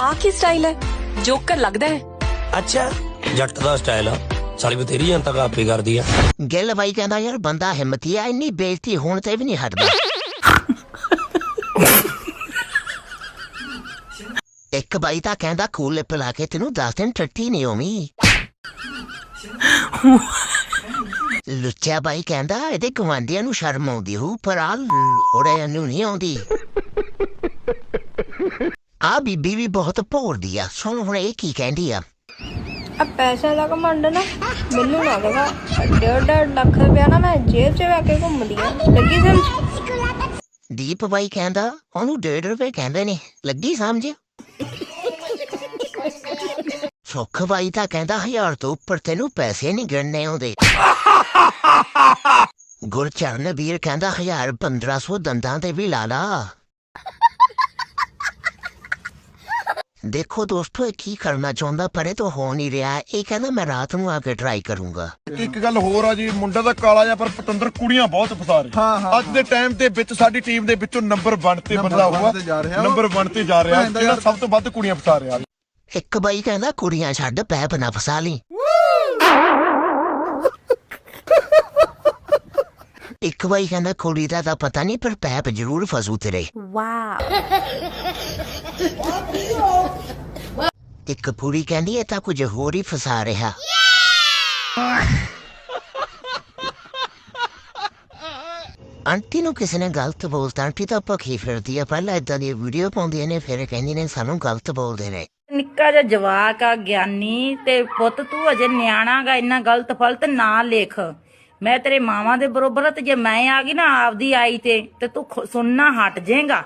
ਆ ਕੀ ਸਟਾਈਲ ਹੈ? ਜੋਕਰ ਲੱਗਦਾ ਹੈ। ਅੱਛਾ ਜੱਟ ਦਾ ਸਟਾਈਲ ਆ। ਸਾਲੀ ਬਥੇਰੀ ਜਨਤਾ ਕਾਪੀ ਕਰਦੀ ਆ। ਗਿੱਲ ਬਾਈ ਕਹਿੰਦਾ ਯਾਰ ਬੰਦਾ ਹਿੰਮਤੀ ਆ ਇੰਨੀ ਬੇਇੱਜ਼ਤੀ ਹੋਣ ਤੇ ਵੀ ਨਹੀਂ ਹਟਦਾ। ਇੱਕ ਬਾਈ ਤਾਂ ਕਹਿੰਦਾ ਕੂਲੇ ਪਿਲਾ ਕੇ ਤੈਨੂੰ ਦੱਸ ਦਿਨ ਟੱਟੀ ਨਹੀਂ ਹੋਵੀਂ। ਲੁੱਚਾ ਬਾਈ ਕਹਿੰਦਾ ਇਹਦੇ ਗਵਾਂਢੀਆਂ ਨੂੰ ਸ਼ਰਮ ਆਉਂਦੀ ਹੋਊ ਪਰ ਆ ਹੋਰੇ ਨੂੰ ਨਹੀਂ ਆਉਂਦੀ। ਆ ਬੀਬੀ ਵੀ ਬਹੁਤ ਭੋਰਦੀ ਆ। ਸੁਣ ਹੁਣ ਇਹ ਕੀ ਕਹਿੰਦੀ ਆ। ਆ ਪੈਸੇ ਦਾ ਘਮੰਡ ਨਾ ਮੈਨੂੰ ਨਾ ਲਗਾ ਡੇਢ ਡੇਢ ਲੱਖ ਰੁਪਇਆ ਨਾ ਮੈਂ ਜੇਬ 'ਚ ਲੈ ਕੇ ਘੁੰਮਦੀ ਆ। ਲੱਗੀ ਸਮਝ? ਦੀਪ ਬਾਈ ਕਹਿੰਦਾ ਉਹਨੂੰ 1.5 ਰੁਪਏ ਕਹਿੰਦੇ ਨੇ। ਲੱਗੀ ਸਮਝ? ਸੁੱਖ ਬਾਈ ਤਾਂ ਕਹਿੰਦਾ ਹਜ਼ਾਰ ਤੋਂ ਉੱਪਰ ਤੈਨੂੰ ਪੈਸੇ ਨਹੀਂ ਗਿਣਨੇ ਆਉਂਦੇ। ਗੁਰਚਰਨ ਵੀਰ ਕਹਿੰਦਾ ਹਜ਼ਾਰ 1500 ਦੰਦਾਂ ਤੇ ਵੀ ਲਾ ਲਾ। ਦੇਖੋ ਦੋਸਤੋ ਇਹ ਕੀ ਕਰਨਾ ਚਾਹੁੰਦਾ ਪਰ ਇਹ ਤਾਂ ਹੋ ਨਹੀਂ ਰਿਹਾ। ਇਹ ਕਹਿੰਦਾ ਮੈਂ ਰਾਤ ਨੂੰ ਆ ਕੇ ਟਰਾਈ ਕਰੂੰਗਾ। ਇੱਕ ਗੱਲ ਹੋਰ ਆ ਜੀ ਮੁੰਡਾ ਤਾਂ ਕਾਲਾ ਜਿਹਾ ਪਰ ਪਤੰਦਰ ਕੁੜੀਆਂ ਬਹੁਤ ਫਸਾ ਰਿਹਾ ਅੱਜ ਦੇ ਟਾਈਮ ਦੇ ਵਿੱਚ ਸਾਡੀ ਟੀਮ ਦੇ ਵਿੱਚੋਂ ਨੰਬਰ 1 ਤੇ ਬੰਦਾ ਹੋਆ ਨੰਬਰ 1 ਤੇ ਜਾ ਰਿਹਾ। ਜਿਹੜਾ ਸਭ ਤੋਂ ਵੱਧ ਕੁੜੀਆਂ ਫਸਾ ਰਿਹਾ। ਇੱਕ ਬਾਈ ਕਹਿੰਦਾ ਕੁੜੀਆਂ ਛੱਡ ਪੈਪ ਨਾ ਫਸਾ ਲਈ। ਇੱਕ ਬਾਈ ਕਹਿੰਦਾ ਕੁੜੀ ਦਾ ਤਾਂ ਪਤਾ ਨਹੀਂ ਪਰ ਪੈਪ ਜ਼ਰੂਰ ਫਸੂ ਤੇਰੇ। ਵਾਓ ਇੱਕ ਪੂਰੀ ਕਹਿੰਦੀ ਇਹ ਤਾਂ ਕੁਝ ਹੋਰ ਹੀ ਫਸਾ ਰਿਹਾ। ਆਂਟੀ ਨੂੰ ਕਿਸੇ ਨੇ ਗਲਤ ਬੋਲਤਾ। ਆਂਟੀ ਤਾਂ ਭੱਖੀ ਫਿਰਦੀ ਆ। ਪਹਿਲਾਂ ਇਦਾਂ ਦੀ ਵੀਡੀਓ ਪਾਉਂਦੀਆਂ ਨੇ ਫਿਰ ਕਹਿੰਦੀ ਨੇ ਸਾਨੂੰ ਗਲਤ ਬੋਲਦੇ ਨੇ। ਨਿੱਕਾ ਜਿਹਾ ਜਵਾਕ ਆ ਗਿਆਨੀ ਤੇ ਪੁੱਤ ਤੂੰ ਅਜੇ ਨਿਆਣਾ ਗਾ ਇੰਨਾ ਗਲਤ ਫਲਤ ਨਾ ਲਿਖ। ਮੈਂ ਤੇਰੇ ਮਾਵਾਂ ਦੇ ਬਰੋਬਰ ਆ ਤੇ ਜੇ ਮੈਂ ਆ ਗਈ ਨਾ ਆਪਦੀ ਆਈ ਤੇ ਤੇ ਤੂੰ ਸੁਣਨਾ ਹਟ ਜਾਏਗਾ।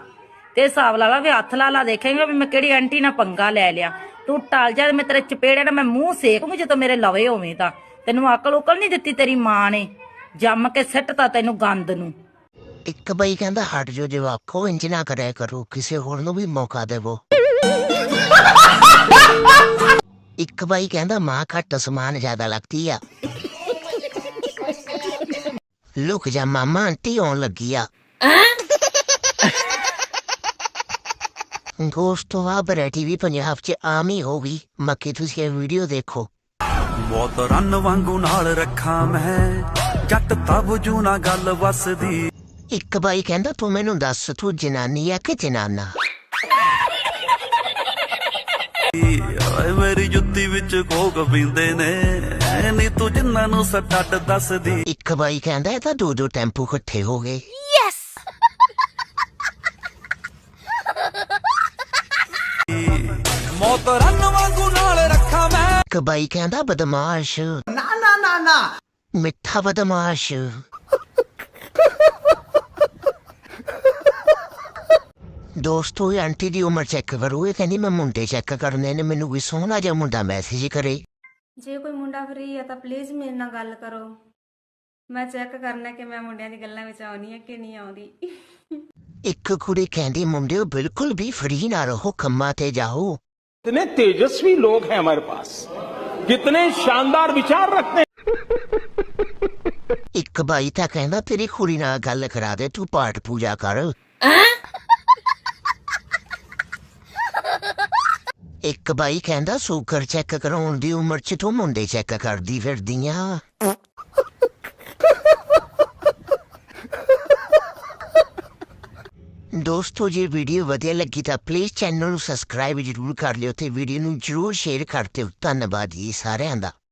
ਤੇ ਹਿਸਾਬ ਲਾ ਲਾ ਵੀ ਹੱਥ ਲਾ ਲਾ ਦੇਖੇਂਗਾ ਵੀ ਮੈਂ ਕਿਹੜੀ ਆਂਟੀ ਨਾਲ ਪੰਗਾ ਲੈ ਲਿਆ। ਤੂੰ ਟਲ ਜਾ ਮੈਂ ਤੇਰੇ ਚਪੇੜੇ ਨਾਲ ਮੈਂ ਮੂੰਹ ਸੇਕੂੰਗੀ ਜਦੋਂ ਮੇਰੇ ਲਵੇ ਹੋਵੇਂ ਤਾਂ। ਤੈਨੂੰ ਅਕਲ ਉਕਲ ਨਹੀਂ ਦਿੱਤੀ ਤੇਰੀ ਮਾਂ ਨੇ। ਜੰਮ ਕੇ ਸਿੱਟਤਾ ਤੈਨੂੰ ਗੰਦ ਨੂੰ। ਇੱਕ ਬਾਈ ਕਹਿੰਦਾ ਹਟ ਜੋ ਜਵਾਕੋ ਇੰਜ ਨਾ ਕਰਿਆ ਕਰੋ ਕਿਸੇ ਹੋਰ ਨੂੰ ਵੀ ਮੌਕਾ ਦੇਵੋ। ਇੱਕ ਬਾਈ ਕਹਿੰਦਾ ਮਾਂ ਘੱਟ ਸਮਾਨ ਜ਼ਿਆਦਾ ਲੱਗਦੀ ਆ। ਲੁਕ ਜਾ ਮਾਮਾ ਆਂਟੀ ਆਉਣ ਲੱਗੀ ਆ। ਦੋਸਤੋ ਆ ਬਰੇਟੀ ਵੀ ਪੰਜਾਬ ਚ ਆਮ ਹੀ ਹੋ ਗਈ। ਮੱਕੀ ਤੁਸੀਂ ਇਹ ਵੀਡੀਓ ਦੇਖੋ। ਬਹੁਤ ਰਨ ਵਾਂਗੂ ਨਾਲ ਰੱਖਾਂ ਮੈਂ। ਜੱਟ ਤਬ ਜੂ ਨਾ ਗੱਲ ਵਸਦੀ। ਇੱਕ ਬਾਈ ਕਹਿੰਦਾ ਤੂੰ ਮੈਨੂੰ ਦੱਸ ਤੂੰ ਜਨਾਨੀ ਆ ਕਿ ਜਨਾਨਾ? ਓਏ ਮੇਰੀ ਜੁੱਤੀ ਵਿੱਚ ਕੋਕ ਪੀਂਦੇ ਨੇ। ਨੀ ਤੂੰ ਜਿੰਨਾਂ ਨੂੰ ਸੱਟ ਦੱਸਦੀ। ਇੱਕ ਬਾਈ ਕਹਿੰਦਾ ਇਹ ਤਾਂ ਦੋ ਦੋ ਟੈਂਪੂ ਇਕੱਠੇ ਹੋ ਗਏ। ਮੌਤ ਰਨ ਵਾਂਗੂ ਨਾਲ ਰੱਖਾਂ ਮੈਂ। ਇੱਕ ਬਾਈ ਕਹਿੰਦਾ ਬਦਮਾਸ਼। ਨਾ ਨਾ ਨਾ ਨਾ। ਮਿੱਠਾ ਬਦਮਾਸ਼। ਦੋਸਤੋ ਇਹ ਆਂਟੀ ਦੀ ਉਮਰ ਚੈੱਕ ਕਰੋ ਇਹ ਕਹਿੰਦੀ ਮੈਂ ਮੁੰਡੇ ਚੈੱਕ ਕਰਨੇ ਨੇ ਮੈਨੂੰ ਵੀ ਸੋਹਣਾ ਜਿਹਾ ਮੁੰਡਾ ਮੈਸੇਜ ਕਰੇ ਜੇ ਕੋਈ ਮੁੰਡਾ ਫਰੀ ਹੈ ਤਾਂ ਪਲੀਜ਼ ਮੇਰੇ ਨਾਲ ਗੱਲ ਕਰੋ ਮੈਂ ਚੈੱਕ ਕਰਨਾ ਕਿ ਮੈਂ ਮੁੰਡਿਆਂ ਦੀ ਗੱਲਾਂ ਵਿੱਚ ਆਉਣੀ ਹੈ ਕਿ ਨਹੀਂ ਆਉਂਦੀ ਇੱਕ ਕੁੜੀ ਕਹਿੰਦੀ ਮੁੰਡਿਓ ਬਿਲਕੁਲ ਵੀ ਫਰੀ ਨਾ ਰਹੋ ਕੰਮਾਂ ਤੇ ਜਾਓ कितने तेजस्वी लोग हैं हमारे पास कितने शानदार विचार रखते हैं ਇੱਕ ਬਾਈ ਤਾਂ ਕਹਿੰਦਾ ਤੇਰੀ ਕੁੜੀ ਨਾਲ ਗੱਲ ਕਰਾ ਦੇ ਤੂੰ ਪਾਠ ਪੂਜਾ ਕਰ ਇੱਕ ਬਾਈ ਕਹਿੰਦਾ ਸ਼ੂਗਰ ਚੈੱਕ ਕਰਾਉਣ ਦੀ ਉਮਰ ਚ ਤੂੰ ਮੁੰਡੇ ਚੈੱਕ ਕਰਦੀ ਫਿਰਦੀਆਂ ਦੋਸਤੋ, ਜੇ ਵੀਡੀਓ ਵਧੀਆ ਲੱਗੀ ਤਾਂ ਪਲੀਜ਼ ਚੈਨਲ ਨੂੰ ਸਬਸਕ੍ਰਾਈਬ ਜ਼ਰੂਰ ਕਰ ਲਿਓ ਤੇ ਵੀਡੀਓ ਨੂੰ ਜ਼ਰੂਰ ਸ਼ੇਅਰ ਕਰ ਦਿਓ। ਧੰਨਵਾਦ ਜੀ ਸਾਰਿਆਂ ਦਾ।